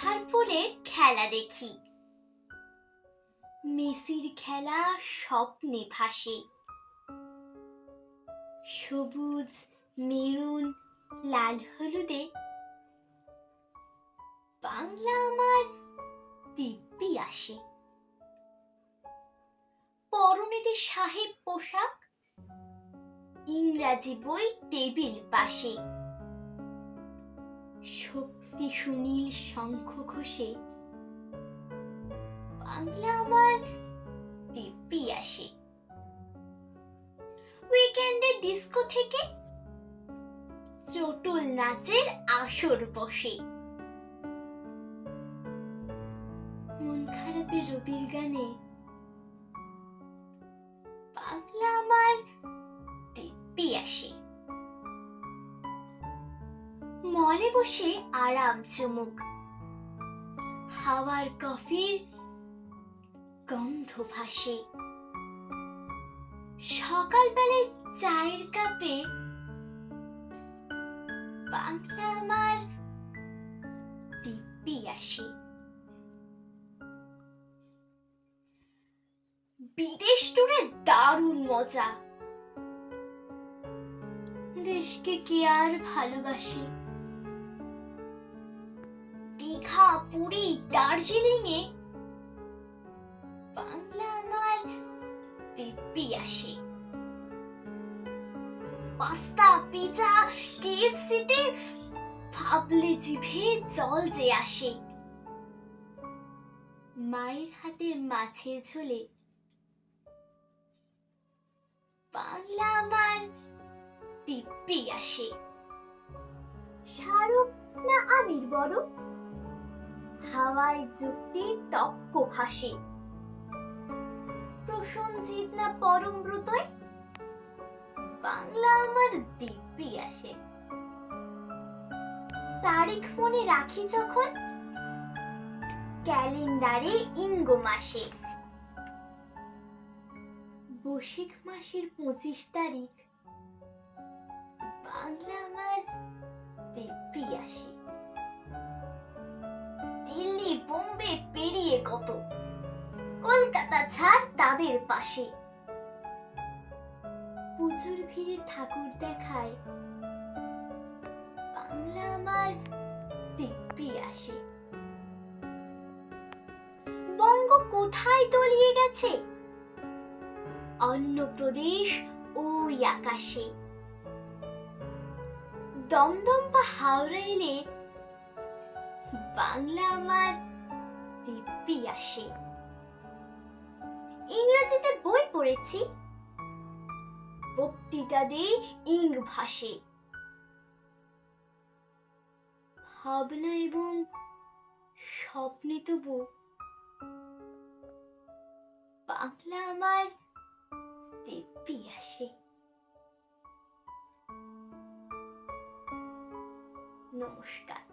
ফুলের খেলা দেখি। মেসির খেলা স্বপ্নে ভাসে। সবুজ, মেরুন, লাল হলুদে। বাংলা আমার দিব্যি আসে। পরনেতে সাহেব পোশাক, ইংরাজি বই টেবিল পাশে। শক্তি সুনীল শঙ্খ ঘোষে, বাংলা আমার দিব্যি আসে। উইকেন্ডে ডিস্কো থেকে চটুল নাচের আসর বসে। মন খারাপে রবির গানে, বাংলা আমার দিব্যি আসে। মলে বসে আরাম চুমুক। হাওয়ার কফির গন্ধ ভাসে। সকালবেলায় চায়ের কাপে বাংলা আমার দিব্যি আসে। বিদেশ টুরে দারুণ মজা। দেশকে কে আর ভালোবাসে? দীঘা পুরী দার্জিলিং এ বাংলা আমার দিব্যি আসে। পাস্তা, পিজা, কেএফসিতে ভাবলে জিভে জল যে আসে। মায়ের হাতের মাছের ঝোলে বাংলা আমার দিব্যি আসে। শাহরুখ না আমির বড় হাওয়ায় যুক্তি তক্ক ভাসে প্রসঞ্জিৎ না পরমব্রতয় বাংলা আমার দিব্যি আসে। তারিখ মনে রাখি যখন? ক্যালেন্ডারে ইঙ্গ মাসে। বৈশাখ মাসের পঁচিশ তারিখ। বাংলা আমার দিব্যি আসে। পেরিয়ে কত কলকাতা ছাড় তাদের পাশে। প্রচুর ভিড়ে ঠাকুর দেখায়। বাংলা আমার দিব্যি আসে। বঙ্গ কোথায় তলিয়ে গেছে? অন্য ওই আকাশে। দমদম বা হাওড়া এলে বাংলা আমার দিব্যি আসে। ইংরেজিতে বই পড়েছি। বক্তৃতা দিয়ে ইং ভাসে। ভাবনা এবং স্বপ্নে তবু বাংলা আমার দিব্যি আসে। নমস্কার।